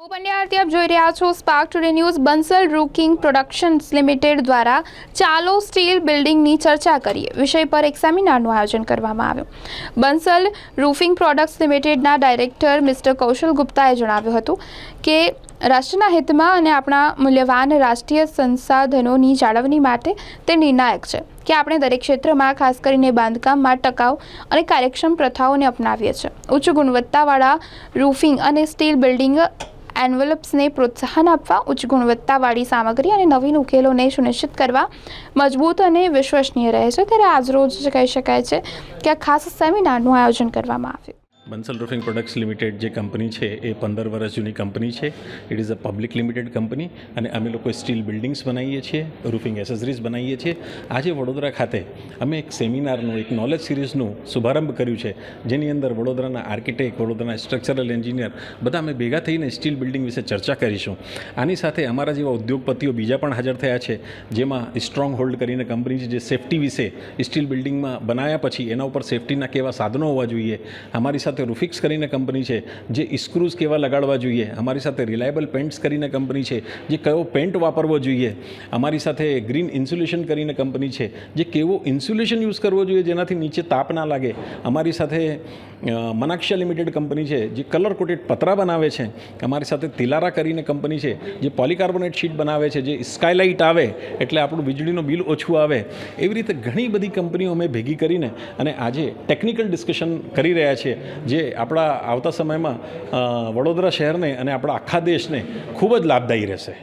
હું પંડ્યા આપ જોઈ રહ્યા છો spark today news Bansal roofing productions limited દ્વારા ચાલો સ્ટીલ બિલ્ડિંગની ચર્ચા કરીએ. વિષય પર એક સેમિનારનું આયોજન કરવામાં આવ્યું. બંસલ રૂફિંગ પ્રોડક્ટ્સ લિમિટેડના ડાયરેક્ટર મિસ્ટર કૌશલ ગુપ્તાએ જણાવ્યું હતું કે રાષ્ટ્રના હિતમાં અને આપણા મૂલ્યવાન રાષ્ટ્રીય સંસાધનોની જાળવણી માટે તે નિર્ણાયક છે કે આપણે દરેક ક્ષેત્રમાં ખાસ કરીને બાંધકામમાં ટકાઉ અને કાર્યક્ષમ પ્રથાઓને અપનાવીએ છીએ. ઉચ્ચ ગુણવત્તાવાળા રૂફિંગ અને સ્ટીલ બિલ્ડિંગ એન્વલપ્સને પ્રોત્સાહન આપવા, ઉચ્ચ ગુણવત્તાવાળી સામગ્રી અને નવીન ઉકેલોને સુનિશ્ચિત કરવા મજબૂત અને વિશ્વસનીય રહે છે. ત્યારે આજરોજ કહી શકાય છે કે આ ખાસ સેમિનારનું આયોજન કરવામાં આવ્યું. બંસલ રૂફિંગ પ્રોડક્ટ્સ લિમિટેડ જે કંપની છે, એ પંદર વર્ષ જૂની કંપની છે. It is a public limited company અને અમે લોકો સ્ટીલ બિલ્ડિંગ્સ બનાવીએ છીએ રૂફિંગ એસેસરીઝ બનાવીએ છીએ. આજે વડોદરા ખાતે અમે એક સેમિનારનું, એક નોલેજ સિરીઝનું શુભારંભ કર્યું છે, જેની અંદર વડોદરાના આર્કિટેક્ટ વડોદરાના સ્ટ્રક્ચરલ એન્જિનિયર બધા અમે ભેગા થઈને સ્ટીલ બિલ્ડિંગ વિશે ચર્ચા કરીશું. આની સાથે અમારા જેવા ઉદ્યોગપતિઓ બીજા પણ હાજર થયા છે, જેમાં સ્ટ્રોંગ હોલ્ડ કરીને કંપની જે સેફટી વિશે સ્ટીલ બિલ્ડિંગમાં બનાવ્યા પછી એના ઉપર સેફટીના કેવા સાધનો હોવા જોઈએ. અમારી સાથે રૂફિક્સ કરીને કંપની છે, જે ઇસ્ક્રૂઝ કેવા લગાડવા જોઈએ, અમારી સાથે રિલાયબલ પેન્ટ્સ કરીને કંપની છે, જે કયો પેન્ટ વાપરવો જોઈએ, અમારી સાથે ગ્રીન ઇન્સ્યુલેશન કરીને કંપની છે, જે કેવો ઇન્સ્યુલેશન યુઝ કરવો જોઈએ જેનાથી નીચે તાપ ના લાગે, અમારી સાથે મનાક્ષા લિમિટેડ કંપની છે, જે કલર કોટેડ પતરા બનાવે છે, અમારી સાથે તિલારા કરીને કંપની છે, જે પોલિકાર્બોનેટ શીટ બનાવે છે, જે સ્કાયલાઇટ આવે, એટલે આપણું વીજળીનું બિલ ઓછું આવે, એવી રીતે ઘણી બધી કંપનીઓ અમે ભેગી કરીને અને આજે ટેકનિકલ ડિસ્કશન કરી રહ્યા છે જે આપણા આવતા સમયમાં વડોદરા શહેરને અને આપણા આખા દેશને ખૂબ જ લાભદાયી રહેશે.